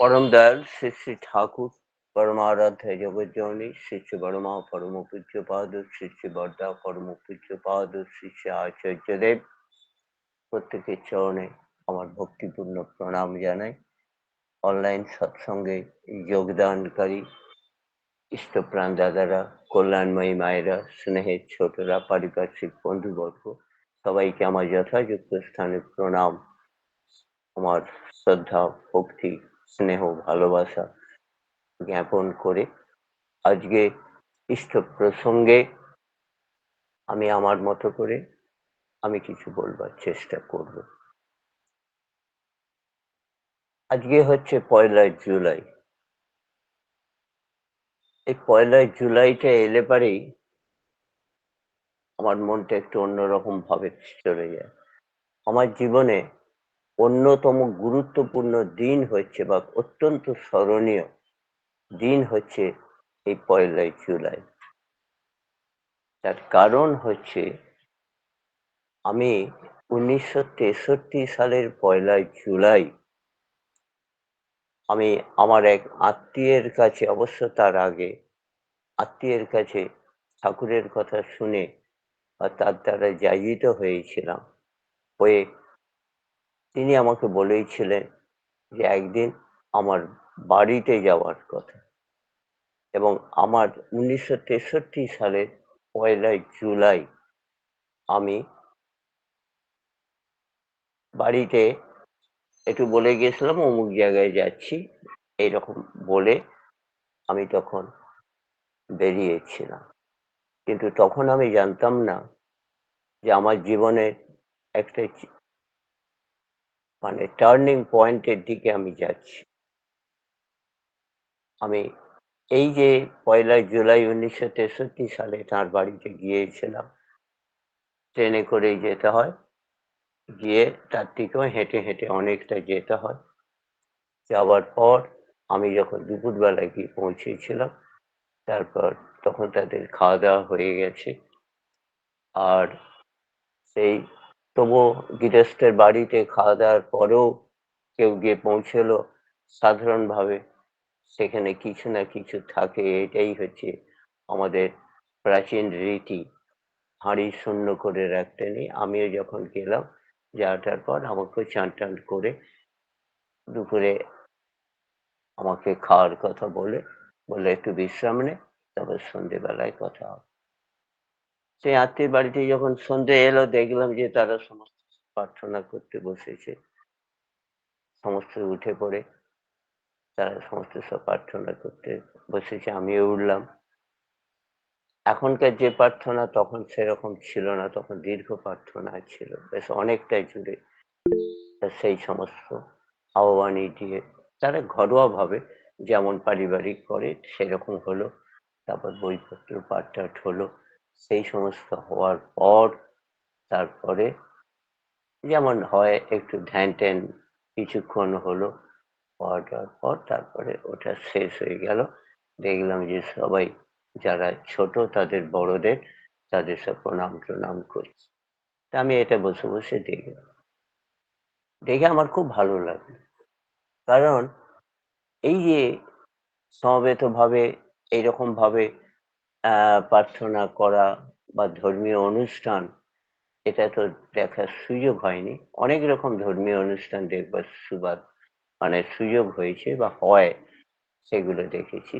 পরম দয়াল শ্রী শ্রী ঠাকুর পরমারাধ্যা জগজ্জননী শ্রী শ্রী বর্মা পরম পূজ্য পাদ শ্রী শ্রী বর্দা পরম পূজ্য পাদ শ্রী শ্রী আচার্যদেব প্রত্যেকের চরণে আমার ভক্তিপূর্ণ প্রণাম জানাই। অনলাইন সৎসঙ্গে যোগদানকারী ইষ্টপ্রাণ দাদারা কল্যাণময়ী মায়েরা স্নেহের ছোটরা পারিপার্শ্বিক বন্ধুবর্গ সবাইকে আমার যথাযুক্ত স্থানে প্রণাম আমার শ্রদ্ধা ভক্তি স্নেহ, ভালোবাসা জ্ঞাপন করে আজকে ইষ্ট প্রসঙ্গে আমি আমার মতো করে আমি কিছু বলবার চেষ্টা করব। আজকে হচ্ছে পয়লা জুলাই। এই পয়লা জুলাইটা এলে পারেই আমার মনটা একটু অন্যরকম ভাবে চলে যায়। আমার জীবনে অন্যতম গুরুত্বপূর্ণ দিন হচ্ছে বা অত্যন্ত স্মরণীয় দিন হচ্ছে এই পয়লাই জুলাই। তার কারণ হচ্ছে আমি উনিশশো তেষট্টি সালের পয়লা জুলাই আমি আমার এক আত্মীয়ের কাছে, অবশ্য তার আগে আত্মীয়ের কাছে ঠাকুরের কথা শুনে বা তার দ্বারা জাগিত হয়েছিলাম। হয়ে তিনি আমাকে বলেইছিলেন যে একদিন আমার বাড়িতে যাওয়ার কথা। এবং আমার উনিশশো তেষট্টি সালের পয়লা জুলাই আমি বাড়িতে একটু বলে গেছিলাম, অমুক জায়গায় যাচ্ছি, এইরকম বলে আমি তখন বেরিয়েছিলাম। কিন্তু তখন আমি জানতাম না যে আমার জীবনের একটা মানে টার্নিং পয়েন্টের দিকে আমি যাচ্ছি। আমি এই যে পয়লা জুলাই উনিশশো তেষট্টি সালে তার বাড়িতে গিয়েছিলাম। ট্রেনে করেই যেতে হয়। গিয়ে তার থেকেও হেঁটে হেঁটে অনেকটা যেতে হয়। যাওয়ার পর আমি যখন দুপুরবেলায় গিয়ে পৌঁছেছিলাম, তারপর তখন তাদের খাওয়া দাওয়া হয়ে গেছে। আর সেই তবুও গৃহস্থের বাড়িতে খাওয়া দাওয়ার পরেও কেউ গিয়ে পৌঁছলো সাধারণভাবে। সেখানে কিছু না কিছু থাকে, এটাই হচ্ছে আমাদের প্রাচীন রীতি। হাঁড়ি শূন্য করে রাখতে নেই। আমিও যখন গেলাম যাওয়াটার পর আমাকে চান টান করে দুপুরে আমাকে খাওয়ার কথা বলে বলে একটু বিশ্রাম নে, তারপর সন্ধেবেলায় কথা হবে। সেই আত্মীয় বাড়িতে যখন সন্ধে এলো, দেখলাম যে তারা সমস্ত প্রার্থনা করতে বসেছে। সমস্ত উঠে পড়ে। তারা সমস্ত সব প্রার্থনা করতে বসেছে, আমিও উঠলাম। এখনকার যে প্রার্থনা তখন সেরকম ছিল না, তখন দীর্ঘ প্রার্থনা ছিল, বেশ অনেকটাই জুড়ে। সেই সমস্ত আহ্বানি দিয়ে তারা ঘরোয়া ভাবে যেমন পারিবারিক করে, সেরকম হলো। তারপর বইপত্র পাঠ টাঠ হলো। সেই সমস্ত হওয়ার পর তারপরে যেমন হয় একটু ধ্যান ট্যান কিছুক্ষণ হলো, হওয়ার পর তারপরে ওটা শেষ হয়ে গেল। দেখলাম যে সবাই যারা ছোট তাদের বড়দের তাদের সব প্রণাম প্রণাম করছে। তা আমি এটা বসে বসে দেখলাম দেখে আমার খুব ভালো লাগল। কারণ এই যে সমবেত ভাবে এইরকম ভাবে প্রার্থনা করা বা ধর্মীয় অনুষ্ঠান, এটা তো দেখার সুযোগ হয়নি। অনেক রকম ধর্মীয় অনুষ্ঠান দেখবার সুবাদ মানে সুযোগ হয়েছে বা হয়, সেগুলো দেখেছি।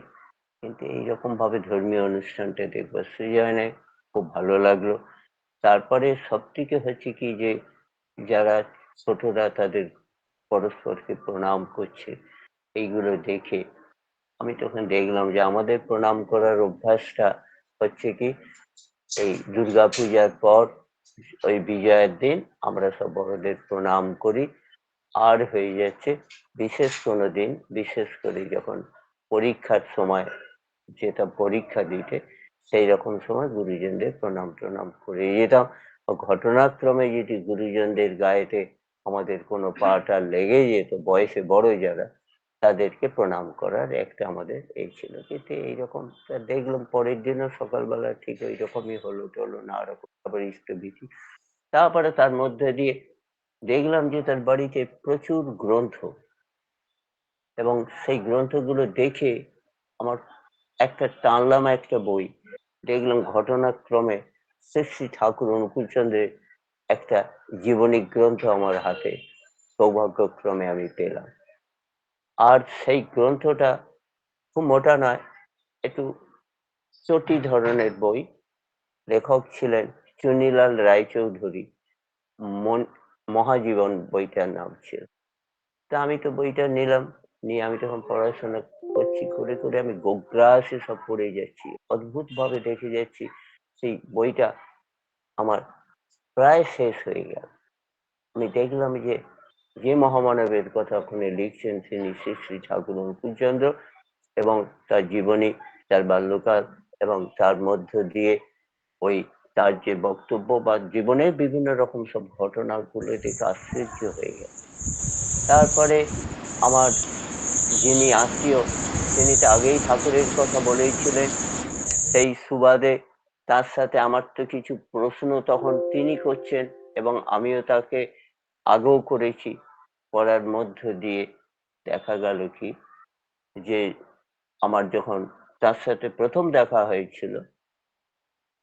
কিন্তু এইরকম ভাবে ধর্মীয় অনুষ্ঠানটা দেখবার সুযোগ হয় নাই, খুব ভালো লাগল। তারপরে সব থেকে হচ্ছে কি যে, যারা ছোটরা তাদের পরস্পরকে প্রণাম করছে, এইগুলো দেখে আমি তখন দেখলাম যে আমাদের প্রণাম করার অভ্যাসটা হচ্ছে কি, এই দুর্গা পূজার পর ওই বিজয়ের দিন আমরা সব বড়দের প্রণাম করি। আর হয়ে যাচ্ছে বিশেষ কোনো দিন, বিশেষ করে যখন পরীক্ষার সময়, যেটা পরীক্ষা দিতে, সেই রকম সময় গুরুজনদের প্রণাম প্রণাম করে যেতাম। ঘটনাক্রমে যদি গুরুজনদের গায়েতে আমাদের কোনো পাটা লেগে যেত, বয়সে বড় যারা তাদেরকে প্রণাম করার একটা আমাদের এই ছিল। কিন্তু এইরকম দেখলাম পরের দিনও সকালবেলা ঠিক ওই রকমই হলো টলো না রকম আবার ইষ্টভীতি তারপরে তার মধ্যে দিয়ে দেখলাম যে তার বাড়িতে প্রচুর গ্রন্থ। এবং সেই গ্রন্থগুলো দেখে আমার একটা টানলাম একটা বই। দেখলাম ঘটনাক্রমে শ্রী শ্রী ঠাকুর অনুকূলচন্দ্রের একটা জীবনী গ্রন্থ আমার হাতে। সৌভাগ্যক্রমে আমি পেলাম। আর সেই গ্রন্থটা খুব মোটা নয়, একটু চটি ধরনের বই। লেখক ছিলেন চুনিলাল রায়চৌধুরী। মন, মহাজীবন বইটার নাম ছিল। তা আমি তো বইটা নিলাম, নিয়ে আমি তখন পড়াশোনা করছি, করে করে আমি গোগ্রাসে সব পড়ে যাচ্ছি। অদ্ভুত ভাবে দেখে যাচ্ছি, সেই বইটা আমার প্রায় শেষ হয়ে গেল। আমি দেখলাম যে যে মহামানবের কথা ওখানে লিখছেন তিনি শ্রী শ্রী ঠাকুর অনুকূলচন্দ্র এবং তার জীবনী, তার বাল্যকাল এবং তার মধ্য দিয়ে ওই তার যে বক্তব্য বা জীবনের বিভিন্ন রকম সব ঘটনাগুলো দেখে আশ্চর্য হয়ে গেল। তারপরে আমার যিনি আত্মীয়, তিনি তো আগেই ঠাকুরের কথা বলেইছিলেন, সেই সুবাদে তার সাথে আমার তো কিছু প্রশ্ন তখন তিনি করছেন এবং আমিও তাকে আগেও করেছি। করার মধ্য দিয়ে দেখা গেল কি, যে আমার যখন তার সাথে প্রথম দেখা হয়েছিল,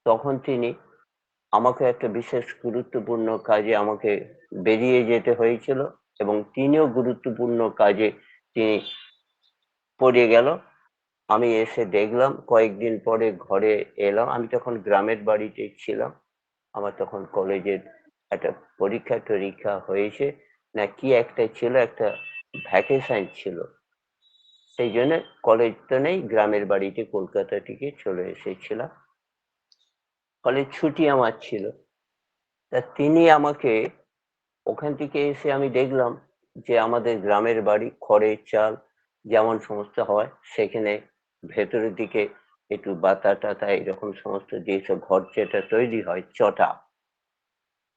তখন তিনি আমাকে একটা বিশেষ গুরুত্বপূর্ণ কাজে আমাকে বেরিয়ে যেতে হয়েছিল এবং তিনিও গুরুত্বপূর্ণ কাজে তিনি পড়ে গেল। আমি এসে দেখলাম, কয়েকদিন পরে ঘরে এলাম। আমি তখন গ্রামের বাড়িতে ছিলাম। আমার তখন কলেজের একটা পরীক্ষা টরীক্ষা হয়েছে। না কি একটা ছিল, একটা ভ্যাকেশন ছিল। সেই জন্য কলেজ তো নেই, গ্রামের বাড়িতে কলকাতা থেকে চলে এসেছিলাম। কলেজ ছুটি আমার ছিল। তা তিনি আমাকে ওখান থেকে এসে আমি দেখলাম যে আমাদের গ্রামের বাড়ি খড়ের চাল যেমন সমস্ত হয়, সেখানে ভেতরের দিকে একটু বাতা টাতা এরকম সমস্ত যেসব ঘর যেটা তৈরি হয়, চটা,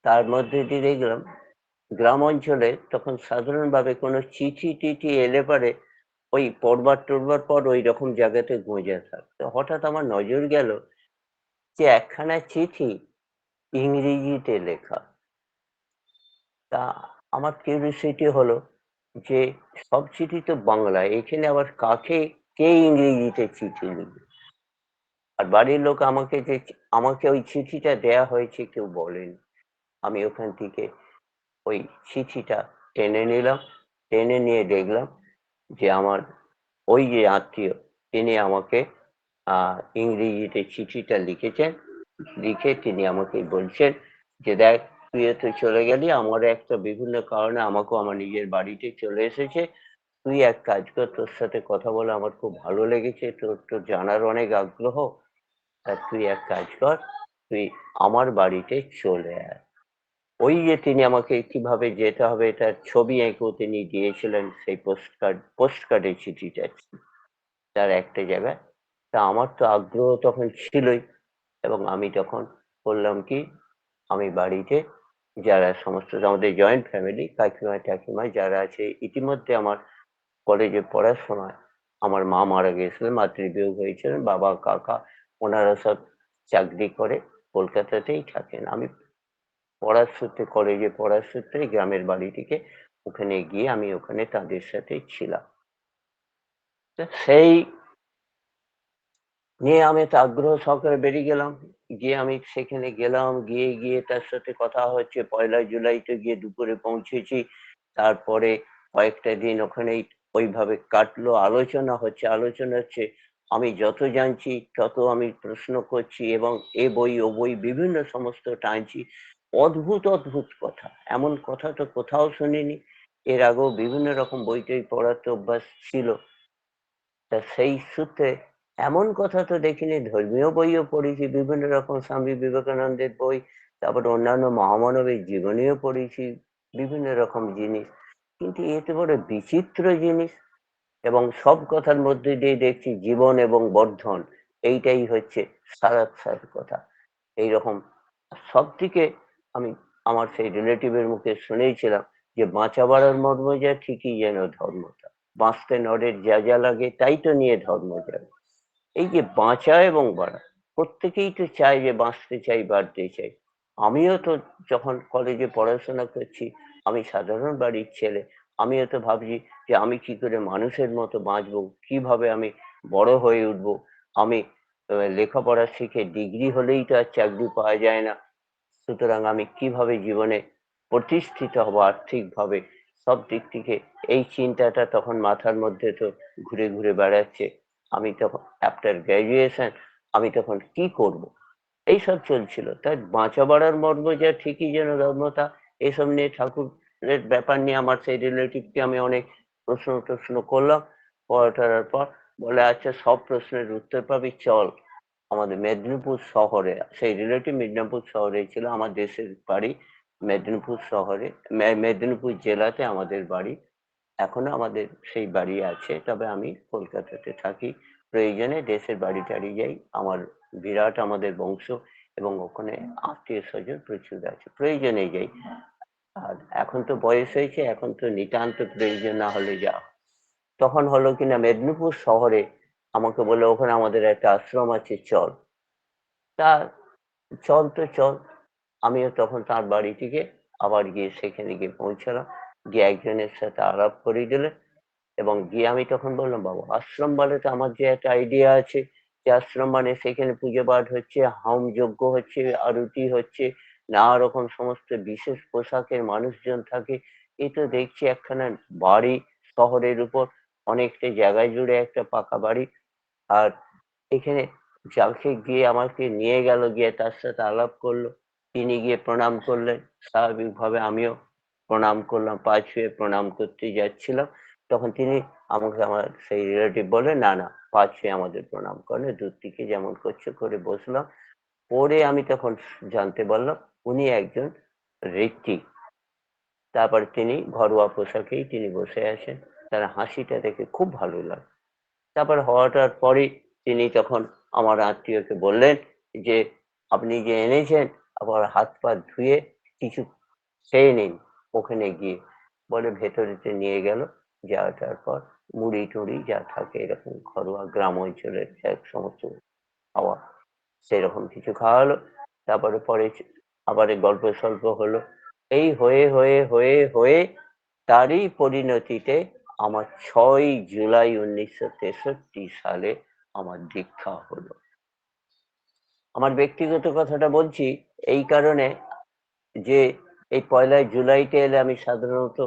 তার মধ্যে দিয়ে দেখলাম গ্রাম অঞ্চলে তখন সাধারণভাবে কোনো চিঠি টিঠি এলে পরে ওই পড়বার টরবার পর ওই রকম জায়গাতে গুঁজে থাকতো হঠাৎ আমার নজর গেল যে একখানা চিঠি ইংরেজিতে লেখা। তা আমার কিউরিয়াসিটি হলো যে সব চিঠি তো বাংলায় এখানে আবার কাকে, কে ইংরেজিতে চিঠি লিখবে? আর বাড়ির লোক আমাকে যে আমাকে ওই চিঠিটা দেয়া হয়েছে কেউ বলেনি। আমি ওখান থেকে ওই চিঠিটা টেনে নিলাম, টেনে নিয়ে দেখলাম যে আমার ওই যে আত্মীয়, তিনি আমাকে ইংরেজিতে চিঠিটা লিখেছেন, লিখে তিনি আমাকে বলছেন যে, দেখ, তুই তো চলে গেলি, আমার একটা বিভিন্ন কারণে আমাকেও আমার নিজের বাড়িতে চলে এসেছে। তুই এক কাজ কর, তোর সাথে কথা বলে আমার খুব ভালো লেগেছে, তোর তোর জানার অনেক আগ্রহ। তা তুই এক কাজ কর, তুই আমার বাড়িতে চলে আয়। ওই যে তিনি আমাকে কীভাবে যেতে হবে তার ছবি এঁকেও তিনি দিয়েছিলেন সেই পোস্ট কার্ড পোস্ট কার্ডের চিঠিটা। তার একটা জায়গায়। তা আমার তো আগ্রহ তখন ছিলই এবং আমি তখন বললাম কি, আমি বাড়িতে যারা সমস্ত, আমাদের জয়েন্ট ফ্যামিলি কাকিমা টাকিমা যারা আছে, ইতিমধ্যে আমার কলেজে পড়ার সময় আমার মা মারা গিয়েছিলেন, মাতৃবিয়োগ হয়েছিলেন, বাবা, কাকা, ওনারা সব চাকরি করে কলকাতাতেই থাকেন। আমি পড়ার সূত্রে, কলেজে পড়ার সূত্রে, গ্রামের বাড়ি থেকে ওখানে গিয়ে আমি ওখানে তাদের সাথে ছিলাম। সেই নিয়ে আমি তো আগ্রহ সহকারে বেরিয়ে গেলাম। গিয়ে আমি সেখানে গেলাম, গিয়ে গিয়ে তার সাথে কথা হচ্ছে। পয়লা জুলাইতে গিয়ে দুপুরে পৌঁছেছি। তারপরে কয়েকটা দিন ওখানেই ওইভাবে কাটলো। আলোচনা হচ্ছে আলোচনা হচ্ছে। আমি যত জানছি, তত আমি প্রশ্ন করছি এবং এ বই, ও বই বিভিন্ন সমস্ত টানছি। অদ্ভুত অদ্ভুত কথা। এমন কথা তো কোথাও শুনিনি। এর আগেও বিভিন্ন রকম বই টই পড়ার তো অভ্যাস ছিল। তা সেই সূত্রে এমন কথা তো দেখিনি। ধর্মীয় বইও পড়েছি, বিভিন্ন রকম স্বামী বিবেকানন্দের বই, তারপর অন্যান্য মহামানবের জীবনীও পড়েছি, বিভিন্ন রকম জিনিস। কিন্তু এতে বড় বিচিত্র জিনিস এবং সব কথার মধ্যে দিয়ে দেখছি জীবন এবং বর্ধন, এইটাই হচ্ছে সারাত সার কথা। এইরকম সব থেকে আমি আমার সেই রিলেটিভের মুখে শুনেছিলাম যে বাঁচা বাড়ার মর্ম যা, ঠিকই যেন ধর্মটা। বাঁচতে নরের যা যা লাগে, তাই তো নিয়ে ধর্ম যাবে এই যে বাঁচা এবং বাড়া, প্রত্যেকেই তো চায় যে বাঁচতে চাই, বাড়তে চাই। আমিও তো যখন কলেজে পড়াশোনা করছি, আমি সাধারণ বাড়ির ছেলে, আমিও তো ভাবছি যে আমি কি করে মানুষের মতো বাঁচবো, কীভাবে আমি বড় হয়ে উঠবো। আমি লেখাপড়া শিখে ডিগ্রি হলেই তো আর চাকরি পাওয়া যায় না। সুতরাং আমি কীভাবে জীবনে প্রতিষ্ঠিত হব আর্থিকভাবে, সব দিক থেকে এই চিন্তাটা তখন মাথার মধ্যে তো ঘুরে ঘুরে বেড়াচ্ছে। আমি তখন আফটার গ্র্যাজুয়েশন আমি তখন কি করব? এইসব চলছিল। তাই বাঁচা বাড়ার মর্ম যা ঠিকই যেন ধর্মতা, এসব নিয়ে ঠাকুরের ব্যাপার নিয়ে আমার সেই রিলেটিভকে আমি অনেক প্রশ্ন টশ্ন করলাম। পড়াটার পর বলে আচ্ছা সব প্রশ্নের উত্তর পাবি, চল। আমাদের মেদিনীপুর শহরে, সেই রিলেটিভ মেদিনীপুর শহরে ছিল আমার দেশের বাড়ি, মেদিনীপুর শহরে মেদিনীপুর জেলাতে আমাদের বাড়ি। এখনও আমাদের সেই বাড়ি আছে, তবে আমি কলকাতাতে থাকি। প্রয়োজনে দেশের বাড়ি টাড়ি যাই। আমার বিরাট আমাদের বংশ এবং ওখানে আত্মীয় স্বজন প্রচুর আছে, প্রয়োজনে যাই। আর এখন তো বয়স হয়েছে, এখন তো নিতান্ত প্রয়োজন না হলে যা তখন হলো কিনা মেদিনীপুর শহরে আমাকে বলে ওখানে আমাদের একটা আশ্রম আছে, চল। তা চল তো চল। আমিও তখন তার বাড়ি থেকে আবার গিয়ে সেখানে গিয়ে পৌঁছালাম। গিয়ে একজনের সাথে আলাপ করিয়ে দিলেন এবং গিয়ে আমি তখন বললাম, বাবা, আশ্রম বলে তো আমার যে একটা আইডিয়া আছে, যে আশ্রম মানে সেখানে পুজো পাঠ হচ্ছে, হাম যজ্ঞ হচ্ছে, আরতি হচ্ছে, নানা রকম সমস্ত বিশেষ পোশাকের মানুষজন থাকে। এই তো দেখছি একখানা বাড়ি শহরের উপর, অনেকটা জায়গায় জুড়ে একটা পাকা বাড়ি। আর এখানে যাকে গিয়ে আমাকে নিয়ে গেল, গিয়ে তার সাথে আলাপ করল, তিনি গিয়ে প্রণাম করলেন। স্বাভাবিকভাবে আমিও প্রণাম করলাম, পা ছুঁয়ে প্রণাম করতে যাচ্ছিলাম। তখন তিনি আমাকে আমার সেই রিলেটিভ বলে, না না, পা ছুঁয়ে আমাদের প্রণাম করে দূর থেকে যেমন করছে, করে বসলাম। পরে আমি তখন জানতে পারলাম, উনি একজন ঋত্বিক। তারপর তিনি ঘরোয়া পোশাকেই তিনি বসে আছেন। তার হাসিটা দেখে খুব ভালো লাগে তারপর হওয়াটার পরে তিনি তখন আমার আত্মীয়কে বললেন যে, আপনি যে এনেছেন, আবার হাত পা ধুয়ে কিছু খেয়ে নিন। ওখানে গিয়ে বলে ভেতরেতে নিয়ে গেল। যাওয়াটার পর মুড়ি টুড়ি যা থাকে এরকম ঘরোয়া গ্রাম অঞ্চলের এক সমস্ত খাওয়া সেরকম কিছু খাওয়ালো। তারপরে পরে আবার গল্প সল্প হলো। এই হয়ে হয়ে হয়ে হয়ে তারই পরিণতিতে আমার ছয় জুলাই উনিশশো তেষট্টি সালে আমার দীক্ষা হলো। আমার ব্যক্তিগত কথাটা বলছি, এই কারণে যে এই পয়লা জুলাইতে এলে আমি সাধারণত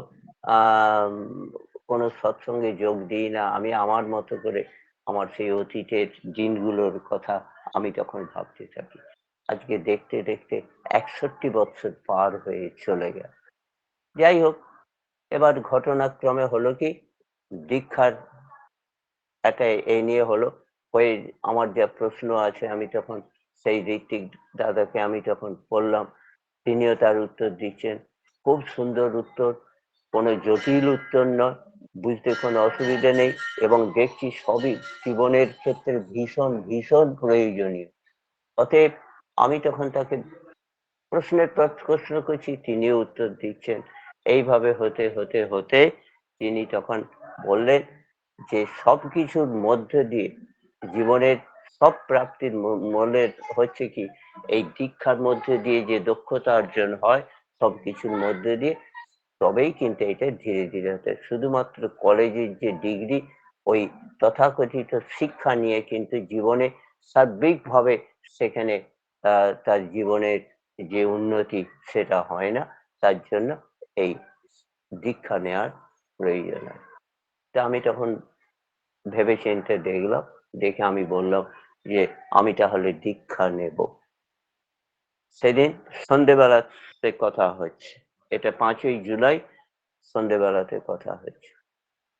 কোনো সৎসঙ্গে যোগ দিই না। আমি আমার মতো করে আমার সেই অতীতের দিনগুলোর কথা আমি তখন ভাবতে থাকি। আজকে দেখতে দেখতে একষট্টি বছর পার হয়ে চলে গেল। যাই হোক এবার ঘটনাক্রমে হলো কি? দীক্ষার একটা এই নিয়ে হলো হয়ে আমার যা প্রশ্ন আছে, আমি তখন সেই ঋত্বিক দাদাকে আমি তখন বললাম, তিনিও তার উত্তর দিচ্ছেন। খুব সুন্দর উত্তর, কোনো জটিল উত্তর নয়, বুঝতে কোনো অসুবিধা নেই এবং দেখছি সবই জীবনের ক্ষেত্রে ভীষণ ভীষণ প্রয়োজনীয়। অতএব আমি তখন তাকে প্রশ্নের পর প্রশ্ন করছি, তিনিও উত্তর দিচ্ছেন। এইভাবে হতে হতে হতে তিনি তখন বললেন যে সব কিছুর মধ্য দিয়ে জীবনের সব প্রাপ্তির মূ- মূলের হচ্ছে কি, এই দীক্ষার মধ্যে দিয়ে যে দক্ষতা অর্জন হয় সব কিছুর মধ্যে দিয়ে তবেই কিন্তু এটা ধীরে ধীরে হতে, শুধুমাত্র কলেজের যে ডিগ্রি ওই তথাকথিত শিক্ষা নিয়ে কিন্তু জীবনে সার্বিকভাবে সেখানে তার জীবনের যে উন্নতি সেটা হয় না, তার জন্য এই দীক্ষা নেওয়ার প্রয়োজন তা আমি তখন ভেবে চিন্তে দেখলাম, দেখে আমি বললাম যে, আমি তাহলে দীক্ষা নেব। সেদিন সন্ধেবেলাতে কথা হচ্ছে এটা পাঁচই জুলাই সন্ধেবেলাতে কথা হচ্ছে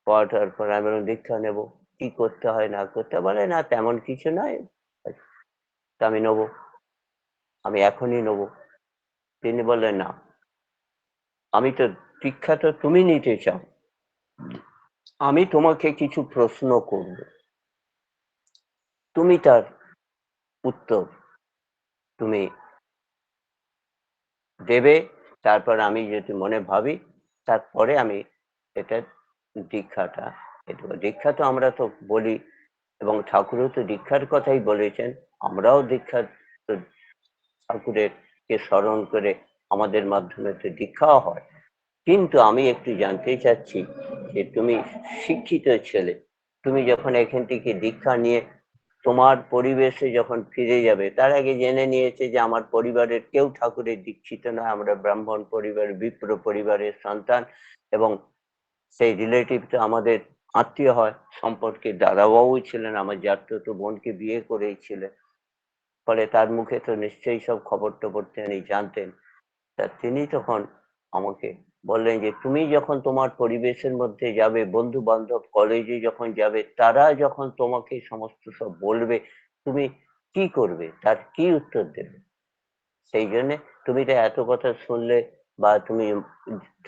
পড়াটার পর আমি দীক্ষা নেব। কি করতে হয়, না করতে? বলে, না, তেমন কিছু নয় তা আমি নেব। আমি এখনই নেব। তিনি বললেন, না আমি তো দীক্ষা তো তুমি নিতে চাও। আমি তোমাকে কিছু প্রশ্ন করব। তুমি তার উত্তর তুমি দেবে, তারপর আমি যদি মনে ভাবি, তারপরে আমি এটা দীক্ষাটা দীক্ষা তো আমরা তো বলি, এবং ঠাকুরও তো দীক্ষার কথাই বলেছেন। আমরাও দীক্ষা ঠাকুরের কে স্মরণ করে আমাদের মাধ্যমে তো দীক্ষাও হয়। কিন্তু আমি একটু জানতে চাচ্ছি যে তুমি শিক্ষিত ছেলে, তুমি যখন এখান থেকে দীক্ষা নিয়ে তোমার পরিবেশে যখন ফিরে যাবে, তার আগে জেনে নিয়েছে যে আমার পরিবারের কেউ ঠাকুরের দীক্ষিত নয়, আমরা ব্রাহ্মণ পরিবার, বিপ্র পরিবারের সন্তান এবং সেই রিলেটিভ তো আমাদের আত্মীয় হয়, সম্পর্কে দাদাবাবু ছিলেন, আমার জাতীয় বোনকে বিয়ে করেছিলেন ফলে তার মুখে তো নিশ্চয়ই সব খবর টবর তিনি জানতেন। তা তিনি তখন আমাকে বললেন যে, তুমি যখন তোমার পরিবেশের মধ্যে যাবে বন্ধু বান্ধব কলেজে যখন যাবে, তারা যখন তোমাকে সমস্ত সব বলবে, তুমি কি করবে? তার কি উত্তর দেবে? সেই জন্য তুমি তো এত কথা শুনলে বা তুমি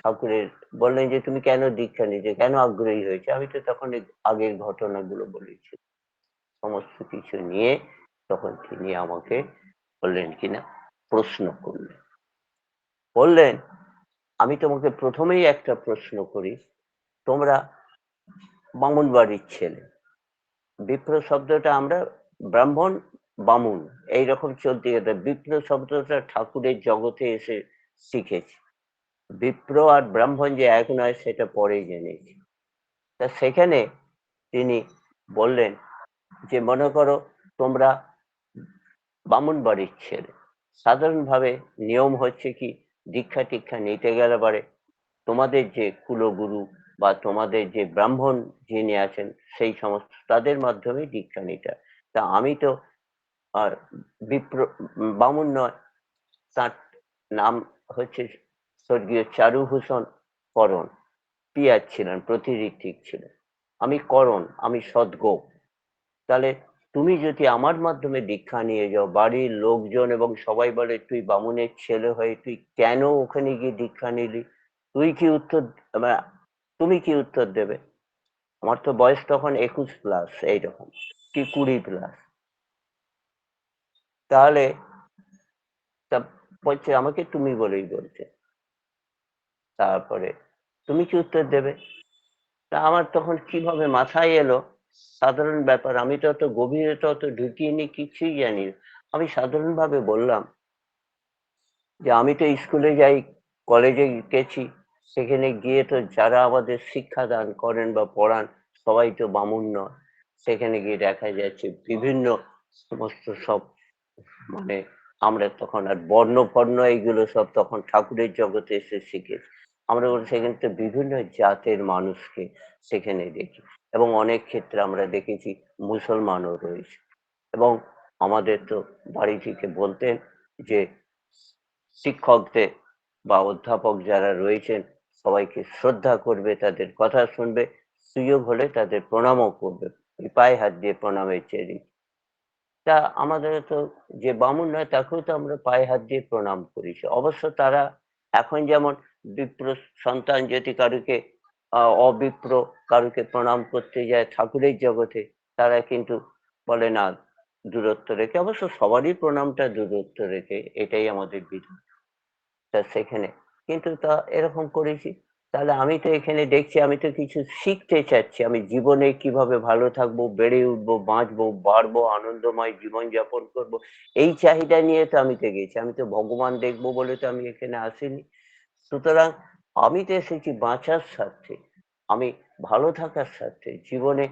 ঠাকুরের বললেন যে, তুমি কেন দীক্ষা নিতে, কেন আগ্রহী হয়েছে? আমি তো তখন আগের ঘটনাগুলো বলেছি। সমস্ত কিছু নিয়ে তখন তিনি আমাকে বললেন কিনা প্রশ্ন করলেন। বললেন, আমি তোমাকে প্রথমেই একটা প্রশ্ন করি। তোমরা বামুন বাড়ির ছেলে। বিপ্র শব্দটা আমরা ব্রাহ্মণ, বামুন, এইরকম চলতে গেছে বিপ্র শব্দটা ঠাকুরের জগতে এসে শিখেছি। বিপ্র আর ব্রাহ্মণ যে এক নয়, সেটা পরেই জেনেছি। তা সেখানে তিনি বললেন যে, মনে করো তোমরা বামুন বাড়ির ছেলে। সাধারণভাবে নিয়ম হচ্ছে কি দীক্ষা টিক্ষা নিতে গেলে পারে। তোমাদের যে কুলগুরু বা তোমাদের যে ব্রাহ্মণ যিনি আছেন, সেই সমস্ত, তাদের মাধ্যমে দীক্ষা নিতে। তা আমি তো আর বিপ্র, বামুন নয়, তার নাম হচ্ছে স্বর্গীয় চারুভূষণ করণ। পিয়াজ ছিলেন প্রতিঋত্বিক ছিলেন। আমি করণ, আমি সদ্গো তাহলে তুমি যদি আমার মাধ্যমে দীক্ষা নিয়ে যাও, বাড়ির লোকজন এবং সবাই বলে, তুই বামুনের ছেলে হয়ে তুই কেন ওখানে গিয়ে দীক্ষা নিলি? তুই কি উত্তর তুমি কি উত্তর দেবে? আমার তো বয়স তখন একুশ প্লাস এইরকম, কি কুড়ি প্লাস তাহলে বলছে, আমাকে তুমি বলেই বলছে তারপরে, তুমি কি উত্তর দেবে? তা আমার তখন কীভাবে মাথায় এলো সাধারণ ব্যাপার, আমি তো অত গভীরে তো অত ঢুকিয়ে কিছুই জানি। আমি সাধারণভাবে বললাম যে, আমি তো স্কুলে যাই, কলেজে গেছি, সেখানে গিয়ে তো যারা আমাদের শিক্ষাদান করেন বা পড়ান, সবাই তো বামুন নয়। সেখানে গিয়ে দেখা যাচ্ছে বিভিন্ন সমস্ত সব মানে আমরা তখন আর বর্ণ ফর্ণ এইগুলো সব তখন ঠাকুরের জগতে এসে শিখেছি। আমরা সেখানে তো বিভিন্ন জাতের মানুষকে সেখানে দেখি। এবং অনেক ক্ষেত্রে আমরা দেখেছি মুসলমানও রয়েছে। এবং আমাদের তো বাড়ি থেকে বলতেন যে, শিক্ষকদের বা অধ্যাপক যারা রয়েছেন, সবাইকে শ্রদ্ধা করবে, তাদের কথা শুনবে, সুযোগ হলে তাদের প্রণামও করবে। পায়ে হাত দিয়ে প্রণামের চেরি। তা আমাদের তো যে বামুন নয়, তাকেও তো আমরা পায়ে হাত দিয়ে প্রণাম করেছি অবশ্য তারা এখন যেমন বিপ্র সন্তান যদি কারুকে অবিপ্র কারুকে প্রণাম করতে যায় ঠাকুরের জগতে, তারা কিন্তু বলে, না, দূরত্ব রেখে, অবশ্য সবারই প্রণামটা দূরত্ব রেখে, এটাই আমাদের বিধান। তা সেখানে, কিন্তু তা এরকম করেছি। তাহলে আমি তো এখানে দেখছি, আমি তো কিছু শিখতে চাচ্ছি। আমি জীবনে কীভাবে ভালো থাকব, বেড়ে উঠবো, বাঁচবো, বাড়বো, আনন্দময় জীবন যাপন করব, এই চাহিদা নিয়ে তো আমি তো গেছি। আমি তো ভগবান দেখব বলে তো আমি এখানে আসিনি। সুতরাং আমি তো এসেছি বাঁচার স্বার্থে। আমি ভালো থাকার স্বার্থে। জীবনে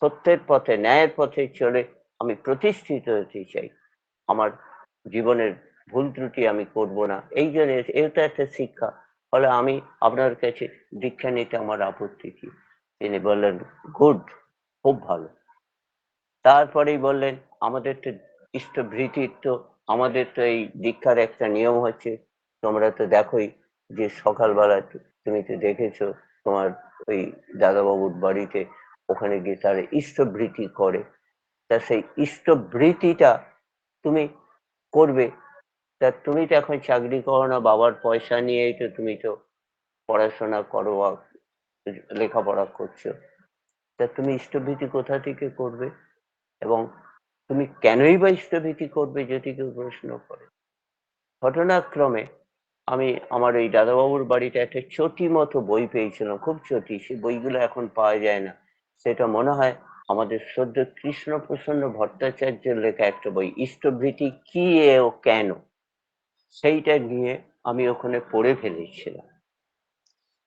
সত্যের পথে, ন্যায়ের পথে চলে আমি প্রতিষ্ঠিত হতে চাই। আমার জীবনের ভুল ত্রুটি আমি করব না। এই জন্য এটা একটা শিক্ষা। ফলে আমি আপনার কাছে দীক্ষা নিতে আমার আপত্তি কি? তিনি বললেন, গুড, খুব ভালো। তারপরেই বললেন, আমাদের তো ইষ্টভৃতির তো, আমাদের তো এই দীক্ষার একটা নিয়ম হচ্ছে তোমরা তো দেখোই যে সকালবেলা তুমি তো দেখেছ তোমার ওই দাদাবাবুর বাড়িতে ওখানে গিয়ে তারা ইষ্টভৃতি করে। তা সেই ইষ্টভৃতিটা তুমি করবে। তা তুমি তো এখন চাকরি করো না, বাবার পয়সা নিয়েই তো তুমি তো পড়াশোনা করো লেখাপড়া করছ। তা তুমি ইষ্টভীতি কোথা থেকে করবে? এবং তুমি কেনই বা ইষ্টভীতি করবে, যদি কেউ প্রশ্ন করে? ঘটনাক্রমে আমি আমার ওই দাদাবাবুর বাড়িতে একটা চটি মতো বই পেয়েছিলাম, খুব চটি। সে বইগুলো এখন পাওয়া যায় না। সেটা মনে হয় আমাদের সদ্য কৃষ্ণ প্রসন্ন ভট্টাচার্যের লেখা একটা বই, ইষ্টভৃতি কি এ ও কেন? সেইটা নিয়ে আমি ওখানে পড়ে ফেলেছিলাম।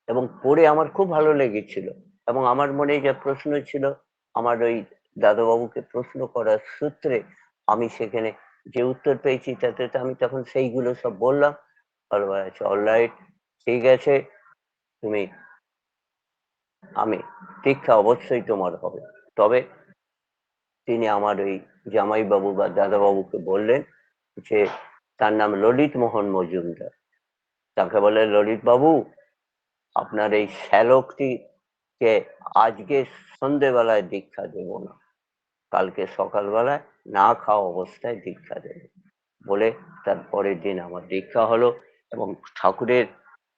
এবং পড়ে আমার খুব ভালো লেগেছিল। এবং আমার মনে যে প্রশ্ন ছিল, আমার ওই দাদাবাবুকে প্রশ্ন করার সূত্রে আমি সেখানে যে উত্তর পেয়েছি তাতে আমি তখন সেইগুলো সব বললাম। ভালো আছে। অলরাইট ঠিক আছে? তুমি, আমি দীক্ষা অবশ্যই তোমার হবে। তবে তিনি আমার ওই জামাইবাবু বা দাদাবাবুকে বললেন যে, তার নাম ললিত মোহন মজুমদার। তাকে বলে, ললিত বাবু, আপনার এই শ্যালকটিকে আজকে সন্ধেবেলায় দীক্ষা দেব না। কালকে সকালবেলায় না খাওয়া অবস্থায় দীক্ষা দেব। বলে তার পরের দিন আমার দীক্ষা হলো। এবং ঠাকুরের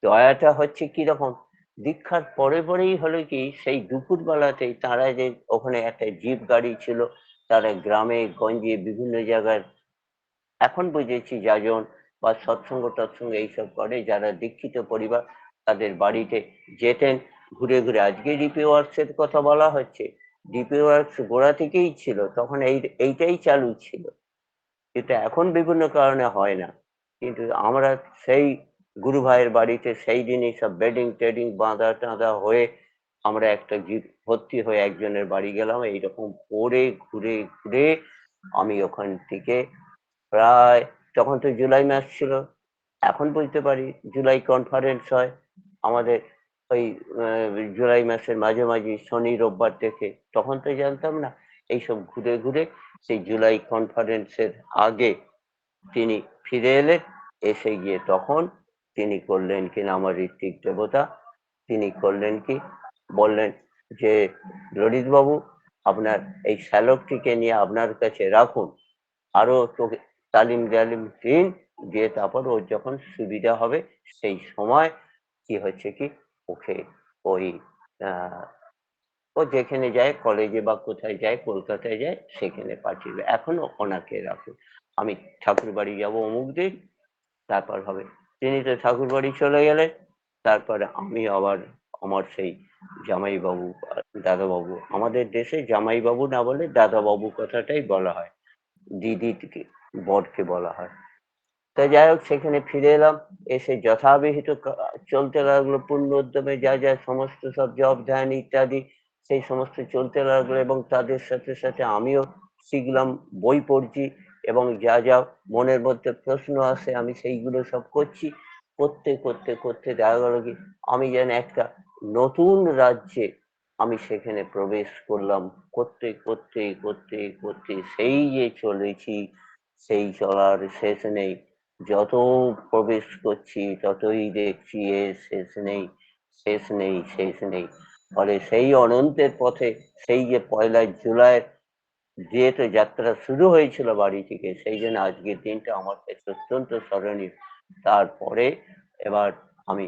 দয়াটা হচ্ছে কি রকম? দীক্ষার পরে পরেই হলো কি, সেই দুপুর বেলাতেই তারা যে ওখানে একটা জিপ গাড়ি ছিল, তারা গ্রামে, গঞ্জে, বিভিন্ন জায়গায় এখন বুঝেছি যাজন বা সৎসঙ্গ টৎসঙ্গ এইসব করে, যারা দীক্ষিত পরিবার তাদের বাড়িতে যেতেন, ঘুরে ঘুরে। আজকে ডিপি ওয়ার্কসের কথা বলা হচ্ছে। ডিপি ওয়ার্কস গোড়া থেকেই ছিল, তখন এই, এইটাই চালু ছিল। এটা এখন বিভিন্ন কারণে হয় না। কিন্তু আমরা সেই গুরু ভাইয়ের বাড়িতে সেই দিনই সব বেডিং টেডিং বাঁধা টাঁধা হয়ে আমরা একটা জিপ ভর্তি হয়ে একজনের বাড়ি গেলাম। এইরকম পড়ে, ঘুরে ঘুরে আমি ওখান থেকে প্রায়, তখন তো জুলাই মাস ছিল, এখন বুঝতে পারি জুলাই কনফারেন্স হয়। আমাদের ওই জুলাই মাসের মাঝে মাঝে শনি, রোববার থেকে, তখন তো জানতাম না, এইসব ঘুরে ঘুরে সেই জুলাই কনফারেন্সের আগে তিনি ফিরে এলেন এসে গিয়ে তখন তিনি করলেন কিনা আমার ঋত্বিক দেবতা? তিনি করলেন কি? বললেন যে ললিত বাবু আপনার এই শ্যালকটিকে নিয়ে আপনার কাছে রাখুন। আরও তোকে তালিম টালিম দিন, দিয়ে তারপর ওর যখন সুবিধা হবে, সেই সময় কি হচ্ছে কি? ওকে ওই ও যেখানে যায়, কলেজে বা কোথায় যায়, কলকাতায় যায়, সেখানে পাঠিয়ে এখনও ওনাকে রাখুন। আমি ঠাকুর বাড়ি যাব অমুক দিন, তারপর হবে তিনি তো ঠাকুর বাড়ি চলে গেলেন তারপরে আমি আবার আমার সেই জামাইবাবু, দাদাবাবু, আমাদের দেশে জামাইবাবু না বলে দাদাবাবু কথাটাই বলা হয়, দিদিকে, বরকে বলা হয়। তা যাই হোক, সেখানে ফিরে এলাম, এসে যথাবিহিত চলতে লাগল পূর্ণ উদ্যমে যা যা সমস্ত সব জব, ধ্যান ইত্যাদি, সেই সমস্ত চলতে লাগল এবং তাদের সাথে সাথে আমিও শিখলাম, বই পড়ছি এবং যা যা মনের মধ্যে প্রশ্ন আসে, আমি সেইগুলো সব করছি। করতে করতে করতে দেখা গেল কি, আমি যেন একটা নতুন রাজ্যে আমি সেখানে প্রবেশ করলাম। করতে করতে করতে করতে সেই যে চলেছি, সেই চলার শেষ নেই। যত প্রবেশ করছি, ততই দেখছি এ শেষ নেই শেষ নেই শেষ নেই। ফলে সেই অনন্তের পথে, সেই যে পয়লা জুলাই যেহেতু যাত্রা শুরু হয়েছিল বাড়ি থেকে, সেই জন্য আজকের দিনটা আমার কাছে অত্যন্ত স্মরণীয়। তারপরে এবার আমি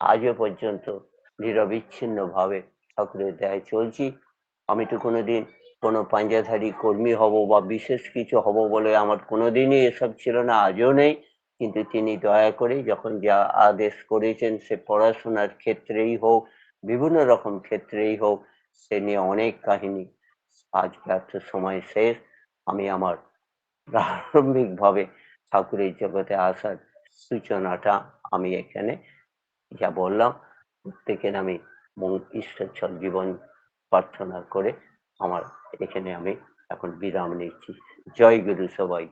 আজও পর্যন্ত নিরবিচ্ছিন্ন ভাবে ঠাকুরের দেয় চলছি। আমি তো কোনোদিন কোনো পাঞ্জাধারী কর্মী হব বা বিশেষ কিছু হব বলে আমার কোনোদিনই এসব ছিল না, আজও নেই। কিন্তু তিনি দয়া করে যখন যা আদেশ করেছেন সে পড়াশোনার ক্ষেত্রেই হোক, বিভিন্ন রকম ক্ষেত্রেই হোক, সে নিয়ে অনেক কাহিনী আজকে একটা সময় শেষ। আমি আমার প্রারম্ভিকভাবে ঠাকুরের জগতে আসার সূচনাটা আমি এখানে যা বললাম, প্রত্যেকের আমি ঈশ্বর জীবন প্রার্থনা করে আমার এখানে আমি এখন বিরাম নিচ্ছি। জয় গুরু সবাই